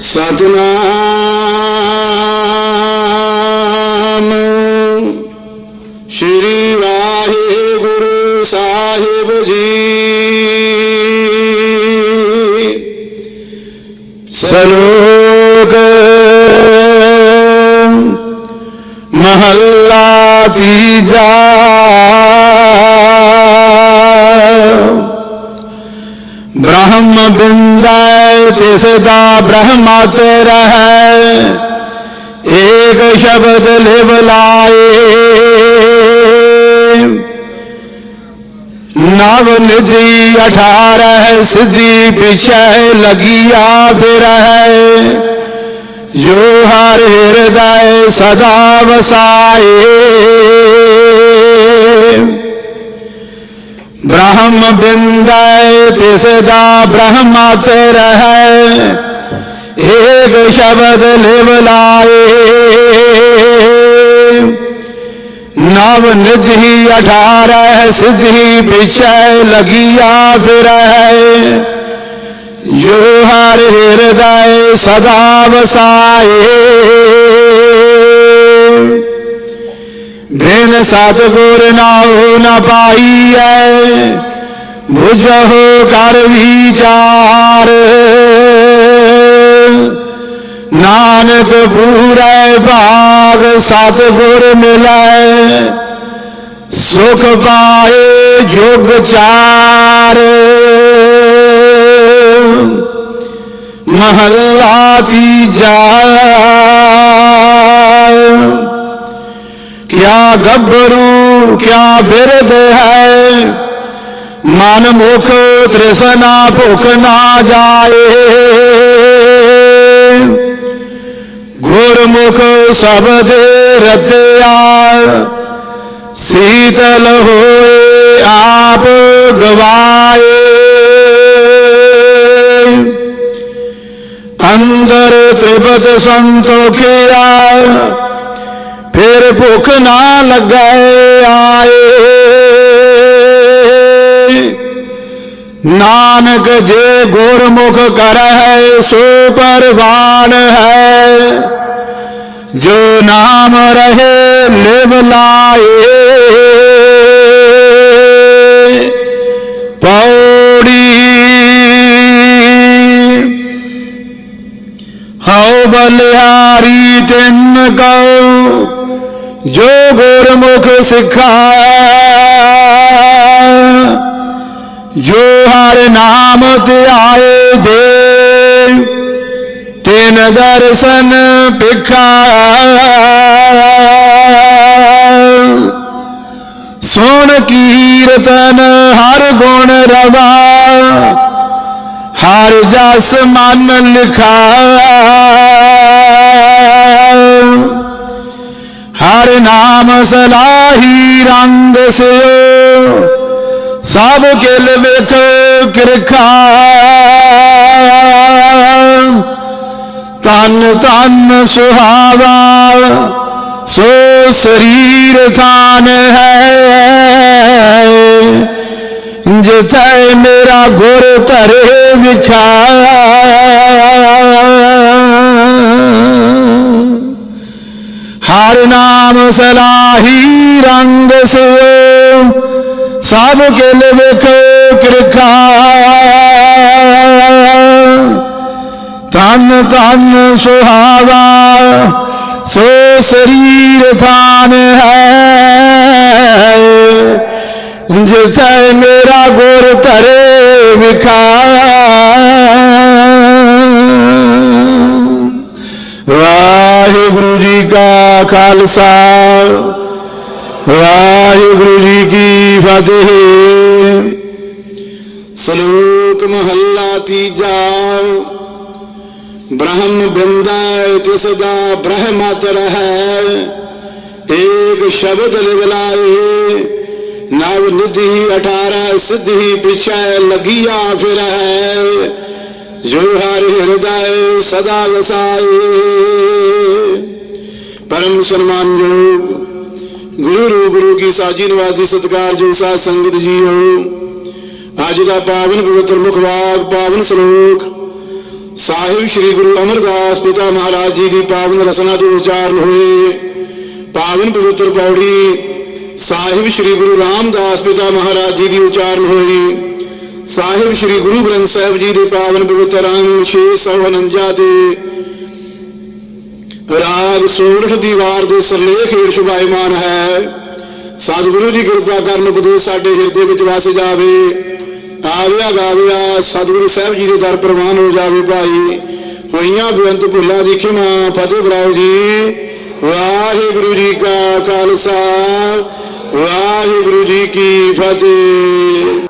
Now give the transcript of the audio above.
ਸਤਨਾਮ। ਸ਼੍ਰੀ ਵਾਹਿਗੁਰੂ ਸਾਹਿਬ ਜੀ। ਸਲੋਕ ਮਹੱਲਾ ਤੀਜਾ। ਬ੍ਰਹਮ ਬਿੰਦੈ ਤਿਸ ਦਾ ਬ੍ਰਹਮਤ ਰਹੈ, ਏਕ ਸ਼ਬਦ ਲਿਵ ਲਾਏ। ਨਵ ਨਿਧੀ ਅਠਾਰਹ ਸਿਧੀ ਪਿਛੈ ਲਗੀਆ ਫਿਰ ਹੈ ਜੋ ਹਰ ਹਿਰਦੈ ਸਦਾ ਵਸਾਏ। ਬ੍ਰਹਮ ਬਿੰਦੈ ਤਿਸ ਦਾ ਬ੍ਰਹਮਤ ਰਹੈ ਏਕ ਸ਼ਬਦ ਲਿਵ ਲਾਏ ਨਵ ਨਿਧੀ ਅਠਾਰਹ ਸਿਧੀ ਪਿਛੈ ਲਗੀਆ ਫਿਰ ਹੈ ਜੋ ਹਰ ਹਿਰਦੈ ਸਦਾ ਵਸਾਏ ਬਿਨ ਸਤਗੁਰ ਨਾਉ ਨ ਪਾਈਐ ਬੁਝਹੁ ਕਰ ਵਿਚਾਰ। ਨਾਨਕ ਪੂਰੈ ਭਾਗ ਸਤਿਗੁਰ ਮਿਲੈ, ਸੁਖ ਪਾਏ ਜੁਗ ਚਾਰ। ਮਹੱਲਾ ਤੀਜਾ। ਕਿਆ ਗੱਭਰੂ, ਕਿਆ ਬਿਰਧ ਹੈ ਮਨ ਮੁਖ ਤ੍ਰਿਸ਼ਨਾ ਭੁਖ ਨਾ ਜਾਏ। ਗੁਰਮੁਖ ਸ਼ਬਦ ਰਤਿਆ, ਸੀਤਲ ਹੋਏ ਆਪ ਗਵਾਏ। ਅੰਦਰ ਤ੍ਰਿਪਤ ਸੰਤੋਖਿਆ, ਫਿਰ ਭੁੱਖ ਨਾ ਲਗਾਏ ਆਏ। ਨਾਨਕ ਜੇ ਗੁਰਮੁਖ ਕਰਹਿ ਸੋ ਪਰਵਾਨ ਹੈ, ਜੋ ਨਾਮ ਰਹੇ ਲਿਵ ਲਾਏ। ਪੌੜੀ ਹਉ ਬਲਿਹਾਰੀ ਤਿੰਨ ਕਉ, ਜੋ ਗੁਰਮੁਖ ਸਿਖਾਇਆ। ਜੋ ਹਰ ਨਾਮ ਧਿਆਏ ਦੇ ਤਿਨ ਦਰਸ਼ਨ ਪਿਖਾਇਆ ਸੁਣ ਕੀਰਤਨ ਹਰ ਗੁਣ ਰਵਾ ਹਰ ਜਸ ਮਨ ਲਿਖਾ। ਹਰ ਨਾਮ ਸਲਾਹੀ ਰੰਗ ਸਿਓ ਸਭ ਕਿਲ ਵੇਖ ਕਿਰਖਾ। ਤਨ ਤਨ ਸੁਹਾਵਾ, ਸੋ ਸਰੀਰ ਤਾਨ ਹੈ। ਜਿਤੈ ਮੇਰਾ ਗੁਰ ਧਰੇ ਵਿਖਾ। ਹਰ ਨਾਮ ਸਲਾਹੀ ਰੰਗ ਸਿਓ। ਸਭ ਕਿਲ ਵੇਖ ਕਿਰਖਾ ਤਨ ਤਨ ਸੁਹਾਵਾ, ਸੋ ਸਰੀਰ ਥਾਨ ਹੈ। ਜਿਤੈ ਮੇਰਾ ਗੁਰ ਧਰੇ ਵਿਖਾਇਆ ਵਾਹਿਗੁਰੂ ਜੀ ਕਾ ਖਾਲਸਾ, ਵਾਹਿਗੁਰੂ ਜੀ ਕੀ ਫਤਿਹ ਸ਼ਲੋਕ ਮਹੱਲਾ ਤੀਜਾ ਬ੍ਰਹਮ ਬਿੰਦਾ ਤਿਸ ਦਾ ਬ੍ਰਹਮਤ ਰਹੈ ਏਕ ਸ਼ਬਦ ਲਿਵਲਾਏ ਨਵ ਨਿਧੀ 18 ਸਿੱਧੀ ਪਿਛੈ ਲਗੀਆ ਫਿਰ ਹੈ ਜੋ ਹਰ ਹਿਰਦੈ ਸਦਾ ਵਸਾਏ ਪਰਮ ਸਨਮਾਨਯੋਗ ਗੁਰੂ ਰੂਪ ਕੀ ਸਾਜੀ ਨਿਵਾਸੀ ਸਤਕਾਰ ਸਾਧ ਸੰਗਤ ਜੀਓ ਅੱਜ ਦਾ ਪਾਵਨ ਪਵਿੱਤਰ ਮੁਖਵਾਕ ਪਾਵਨ ਸ਼ਲੋਕ, ਸਾਹਿਬ ਸ੍ਰੀ ਗੁਰੂ ਅਮਰਦਾਸ ਪਿਤਾ ਮਹਾਰਾਜ ਜੀ ਦੀ ਪਾਵਨ ਰਸਨਾ ਤੋਂ ਉਚਾਰਨ ਹੋਏ। ਪਾਵਨ ਪਵਿੱਤਰ ਪੌੜੀ ਸਾਹਿਬ ਸ੍ਰੀ ਗੁਰੂ ਰਾਮਦਾਸ ਪਿਤਾ ਮਹਾਰਾਜ ਜੀ ਦੀ ਉਚਾਰਨ ਹੋਈ। ਸਾਹਿਬ ਸ੍ਰੀ ਗੁਰੂ ਗ੍ਰੰਥ ਸਾਹਿਬ ਜੀ ਦੇ ਪਾਵਨ ਪਵਿੱਤਰ ਅੰਗ 649 ਦੇ ਰਾਗ ਸੋਰਠ ਦੀ ਦੇ ਸਰਲੇਖ ਹੇਠ ਸ਼ੁਭਾਇਮਾਨ ਹੈ। ਸਤਿਗੁਰੂ ਦੀ ਕਿਰਪਾ ਕਰਨ ਉਪਦੇਸ਼ ਸਾਡੇ ਹਿਰਦੇ ਵਿੱਚ ਵਸ ਜਾਵੇ। ਆਵਿਆ ਗਾਵਿਆ ਸਤਿਗੁਰੂ ਸਾਹਿਬ ਜੀ ਦੇ ਦਰ ਪ੍ਰਵਾਨ ਹੋ ਜਾਵੇ ਭਾਈ। ਹੋਈਆਂ ਬੇਅੰਤ ਭੁੱਲਾਂ ਦੀ ਖਿਮਾ, ਫਤਿਹ ਬੁਲਾਓ ਜੀ। ਵਾਹਿਗੁਰੂ ਜੀ ਕਾ ਖਾਲਸਾ, ਵਾਹਿਗੁਰੂ ਜੀ ਕੀ ਫਤਿਹ।